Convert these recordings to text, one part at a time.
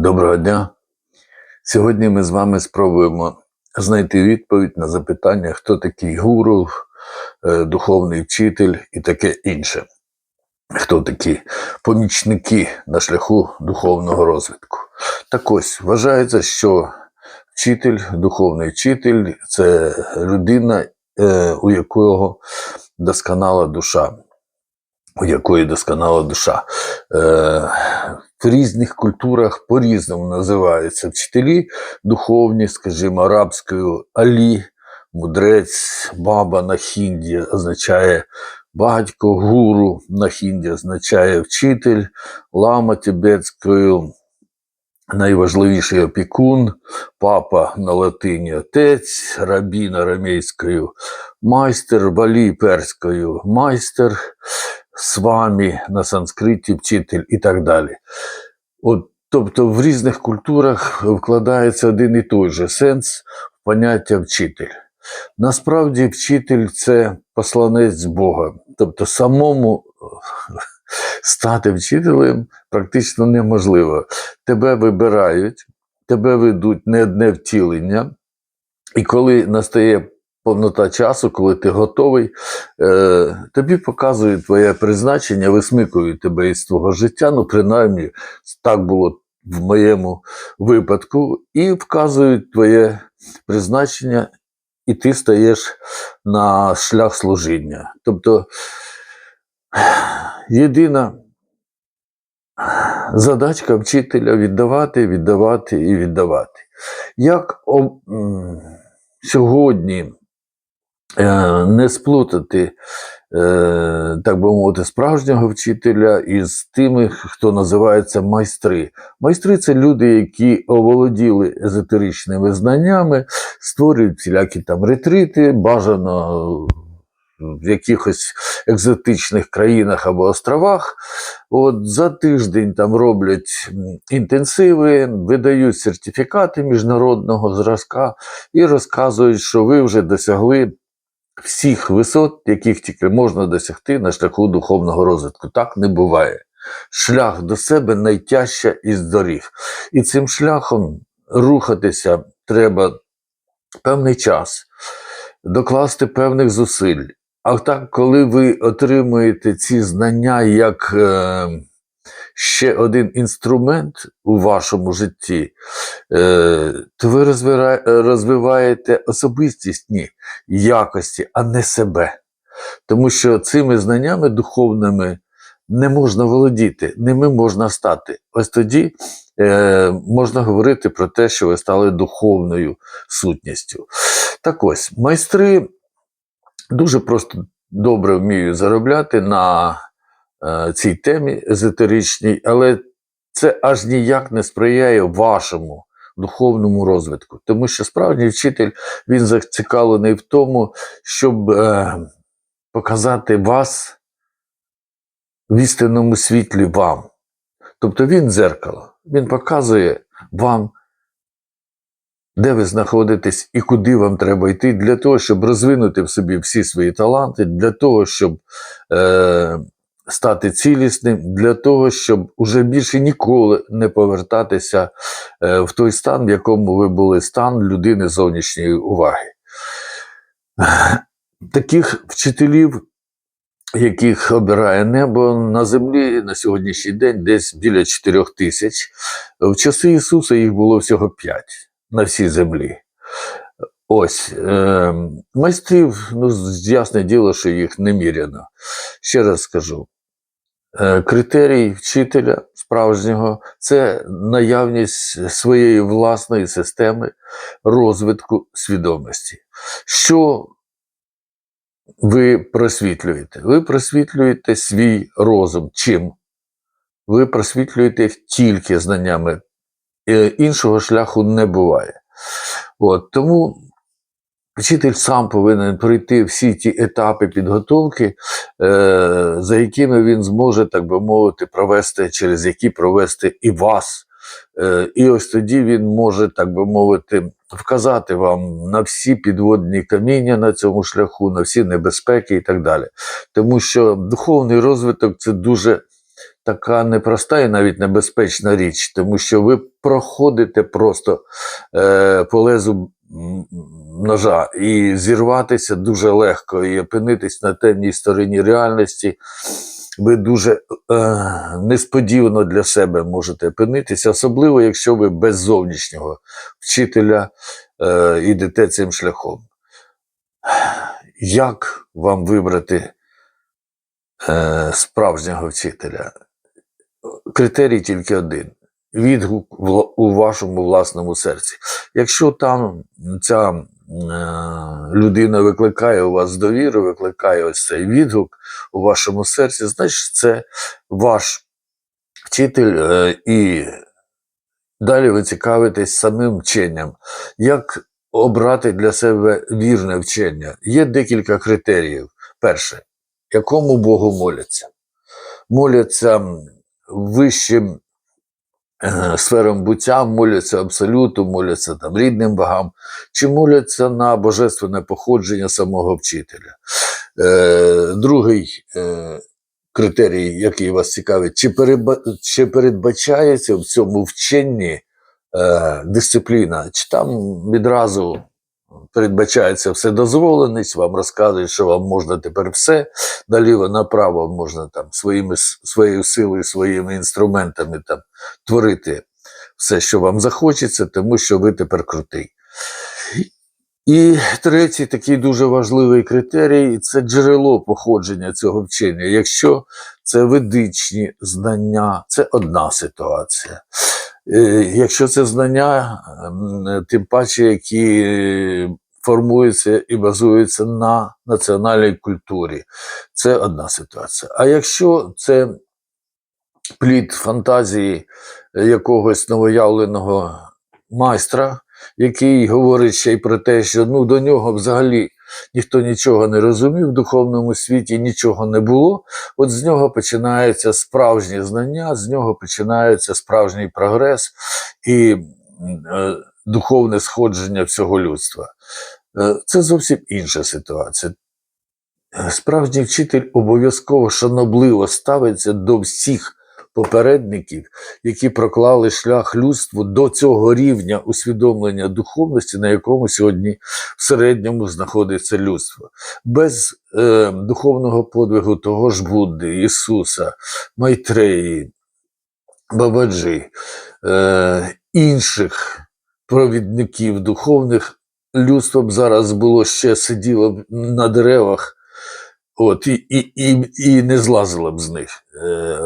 Доброго дня. Сьогодні ми з вами спробуємо знайти відповідь на запитання, хто такий гуру, е, духовний вчитель і таке інше. Хто такі помічники на шляху духовного розвитку. Так ось вважається, що вчитель, духовний вчитель це людина, е, у якого досконала душа. У якої досконала душа. Е, в різних культурах по-різному називаються вчителі духовні, скажімо, арабською алі, мудрець, баба на хінді означає батько, гуру на хінді означає вчитель, лама тибетською найважливіший опікун, папа на латині отець, рабін арамейською майстер, балі перською майстер, свамі на санскриті вчитель і так далі. От, тобто в різних культурах вкладається один і той же сенс в поняття вчитель. Насправді, вчитель це посланець Бога. Тобто самому стати вчителем практично неможливо. Тебе вибирають, тебе ведуть не одне втілення, і коли настає повнота часу, коли ти готовий, е, тобі показують твоє призначення, висмикують тебе із твого життя, ну, принаймні, так було в моєму випадку, і вказують твоє призначення, і ти стаєш на шлях служіння. Тобто єдина задачка вчителя віддавати, віддавати і віддавати. Як о, сьогодні не сплутати, е, так би мовити, справжнього вчителя із тими, хто називається майстри. Майстри це люди, які оволоділи езотеричними знаннями, створюють всілякі там ретрити, бажано в якихось екзотичних країнах або островах. От за тиждень там роблять інтенсиви, видають сертифікати міжнародного зразка і розказують, що ви вже досягли всіх висот, яких тільки можна досягти на шляху духовного розвитку. Так не буває. Шлях до себе найтяжча із доріг. І цим шляхом рухатися треба певний час, докласти певних зусиль. А так, коли ви отримуєте ці знання як е, ще один інструмент у вашому житті, е, то ви розвиваєте особистісні якості, а не себе. Тому що цими знаннями духовними не можна володіти, ними можна стати. Ось тоді е, можна говорити про те, що ви стали духовною сутністю. Так ось, майстри дуже просто добре вміють заробляти на цій темі езотеричній, але це аж ніяк не сприяє вашому духовному розвитку. Тому що справжній вчитель він зацікавлений в тому, щоб е, показати вас в істинному світлі вам. Тобто він дзеркало, він показує вам, де ви знаходитесь і куди вам треба йти для того, щоб розвинути в собі всі свої таланти, для того, щоб е, стати цілісним, для того, щоб уже більше ніколи не повертатися е, в той стан, в якому ви були стан людини зовнішньої уваги. Таких вчителів, яких обирає небо на землі на сьогоднішній день десь біля 4 тисяч. В часи Ісуса їх було всього 5 на всій землі. Ось е, майстрів, ну, ясне діло, що їх неміряно. Ще раз скажу: критерій вчителя справжнього це наявність своєї власної системи розвитку свідомості. Що ви просвітлюєте? Ви просвітлюєте свій розум. Чим? Ви просвітлюєте тільки знаннями. Е, Іншого шляху не буває. От, тому вчитель сам повинен пройти всі ті етапи підготовки, е, за якими він зможе, так би мовити, провести, через які провести і вас. Е, і ось тоді він може, так би мовити, вказати вам на всі підводні каміння на цьому шляху, на всі небезпеки і так далі. Тому що духовний розвиток це дуже така непроста і навіть небезпечна річ, тому що ви проходите просто е, по лезу ножа і зірватися дуже легко, і опинитись на темній стороні реальності. Ви дуже е, несподівано для себе можете опинитися, особливо якщо ви без зовнішнього вчителя е, йдете цим шляхом. Як вам вибрати е, справжнього вчителя? Критерій тільки один: відгук у вашому власному серці. Якщо там ця е, людина викликає у вас довіру, викликає ось цей відгук у вашому серці, значить це ваш вчитель, е, і далі ви цікавитесь самим вченням. Як обрати для себе вірне вчення? Є декілька критеріїв. Перше, якому Богу моляться? Моляться вищим е, сферам буття, моляться абсолюту, моляться там рідним богам, чи моляться на божественне походження самого вчителя. Е, другий е, критерій, який вас цікавить, чи, переба, чи передбачається в цьому вченні е, дисципліна, чи там відразу передбачається вседозволеність, вам розказують, що вам можна тепер все, наліво направо можна там своїми, своєю силою, своїми інструментами там творити все, що вам захочеться, тому що ви тепер крутий. І третій такий дуже важливий критерій це джерело походження цього вчення. Якщо це ведичні знання, це одна ситуація. Е, Якщо це знання, ем, тим паче, які формуються і базуються на національній культурі, це одна ситуація. А якщо це плід фантазії якогось новоявленого майстра, який говорить ще й про те, що ну, до нього взагалі ніхто нічого не розумів, в духовному світі нічого не було. От з нього починається справжнє знання, з нього починається справжній прогрес і е, духовне сходження всього людства. Е, Це зовсім інша ситуація. Е, Справжній вчитель обов'язково шанобливо ставиться до всіх попередників, які проклали шлях людству до цього рівня усвідомлення духовності, на якому сьогодні в середньому знаходиться людство. Без е, духовного подвигу того ж Будди, Ісуса, Майтреї, Бабаджі, е, інших провідників духовних, людство б зараз було ще сиділо б на деревах. От, і, і, і, і не злазило б з них е,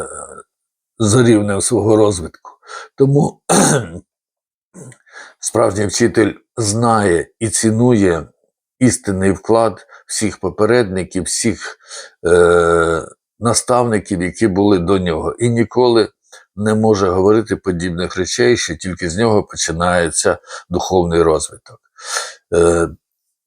за рівнем свого розвитку. Тому справжній вчитель знає і цінує істинний вклад всіх попередників, всіх е, наставників, які були до нього, і ніколи не може говорити подібних речей, що тільки з нього починається духовний розвиток. Е,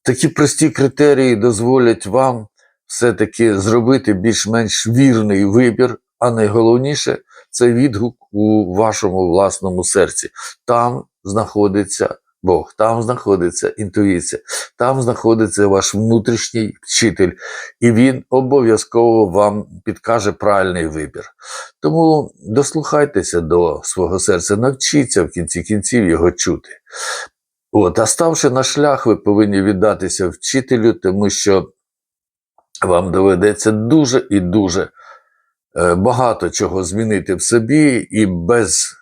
такі прості критерії дозволять вам все-таки зробити більш-менш вірний вибір, а найголовніше це відгук у вашому власному серці. Там знаходиться Бог, там знаходиться інтуїція, там знаходиться ваш внутрішній вчитель, і він обов'язково вам підкаже правильний вибір. Тому дослухайтеся до свого серця, навчіться в кінці кінців його чути. От, а ставши на шлях, ви повинні віддатися вчителю, тому що вам доведеться дуже і дуже багато чого змінити в собі, і без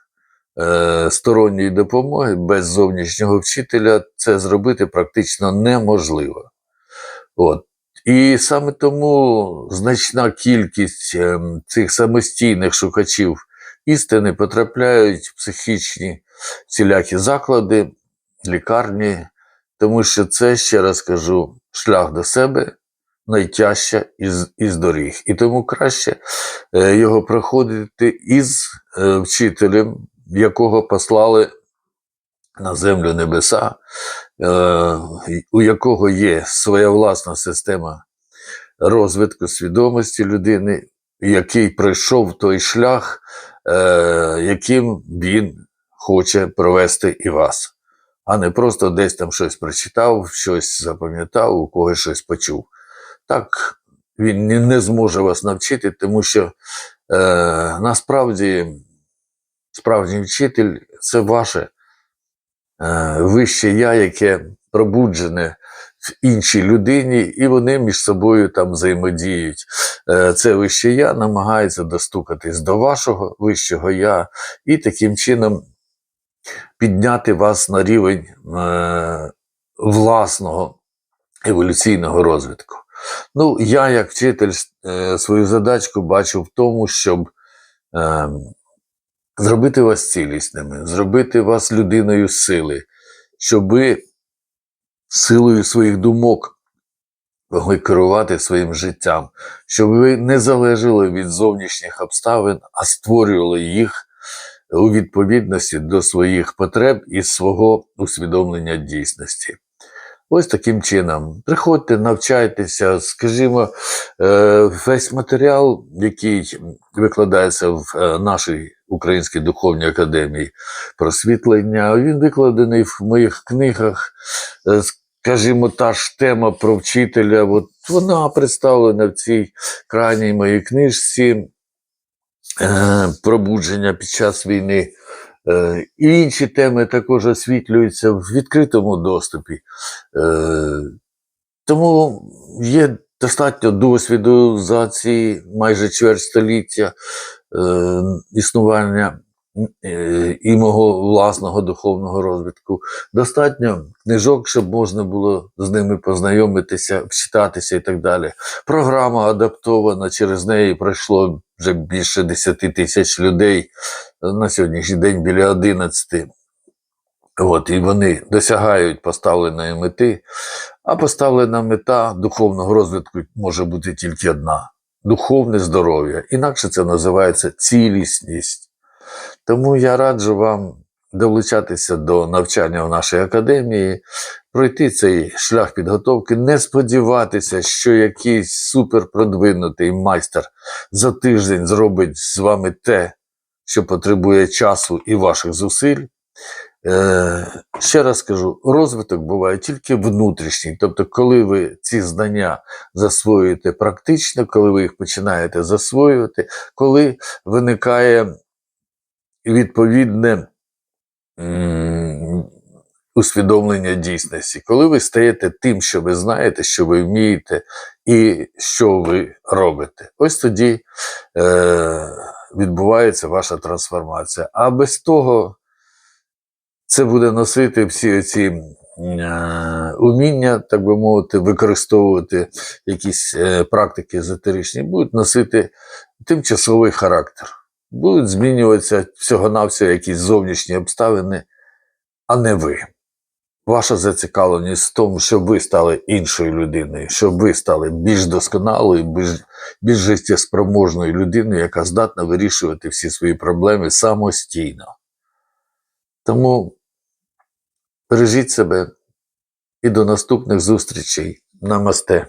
е, сторонньої допомоги, без зовнішнього вчителя це зробити практично неможливо. От. І саме тому значна кількість ем, цих самостійних шукачів істини потрапляють в психічні всілякі заклади, лікарні, тому що це, ще раз кажу, шлях до себе найтяжча із, із доріг. І тому краще е, його проходити із е, вчителем, якого послали на землю небеса, е, у якого є своя власна система розвитку свідомості людини, який пройшов той шлях, е, яким він хоче провести і вас, а не просто десь там щось прочитав, щось запам'ятав, у когось щось почув. Так він не- зможе вас навчити, тому що Е, насправді, справжній вчитель це ваше е, вище я, яке пробуджене в іншій людині, і вони між собою там взаємодіють. Е, це вище я намагається достукатись до вашого вищого я і таким чином підняти вас на рівень е, власного еволюційного розвитку. Ну, я, як вчитель, е, свою задачку бачу в тому, щоб е, зробити вас цілісними, зробити вас людиною сили, щоб ви силою своїх думок могли керувати своїм життям, щоб ви не залежали від зовнішніх обставин, а створювали їх у відповідності до своїх потреб і свого усвідомлення дійсності. Ось таким чином. Приходьте, навчайтеся, скажімо, е, весь матеріал, який викладається в е, нашій Українській духовній академії просвітлення, він викладений в моїх книгах. Е, Скажімо, та ж тема про вчителя, от вона представлена в цій крайній моїй книжці пробудження під час війни. Е, інші теми також освітлюються в відкритому доступі. Е, тому є достатньо досвіду за ці майже чверть століття е, існування і мого власного духовного розвитку. Достатньо книжок, щоб можна було з ними познайомитися, вчитатися і так далі. Програма адаптована, через неї пройшло вже більше 10 тисяч людей. На сьогоднішній день біля 11. От, і вони досягають поставленої мети. А поставлена мета духовного розвитку може бути тільки одна духовне здоров'я. Інакше це називається цілісність. Тому я раджу вам долучатися до навчання в нашій академії, пройти цей шлях підготовки, не сподіватися, що якийсь суперпродвинутий майстер за тиждень зробить з вами те, що потребує часу і ваших зусиль. Е, ще раз скажу, розвиток буває тільки внутрішній. Тобто, коли ви ці знання засвоюєте практично, коли ви їх починаєте засвоювати, коли виникає відповідне усвідомлення дійсності, коли ви стаєте тим, що ви знаєте, що ви вмієте і що ви робите. Ось тоді е, відбувається ваша трансформація. А без того це буде носити всі ці е, уміння, так би мовити, використовувати якісь е, практики езотеричні, будуть носити тимчасовий характер. Будуть змінюватися всього-навсього якісь зовнішні обставини, а не ви. Ваша зацікавленість в тому, щоб ви стали іншою людиною, щоб ви стали більш досконалою, більш, більш життєспроможною людиною, яка здатна вирішувати всі свої проблеми самостійно. Тому бережіть себе і до наступних зустрічей. Намасте.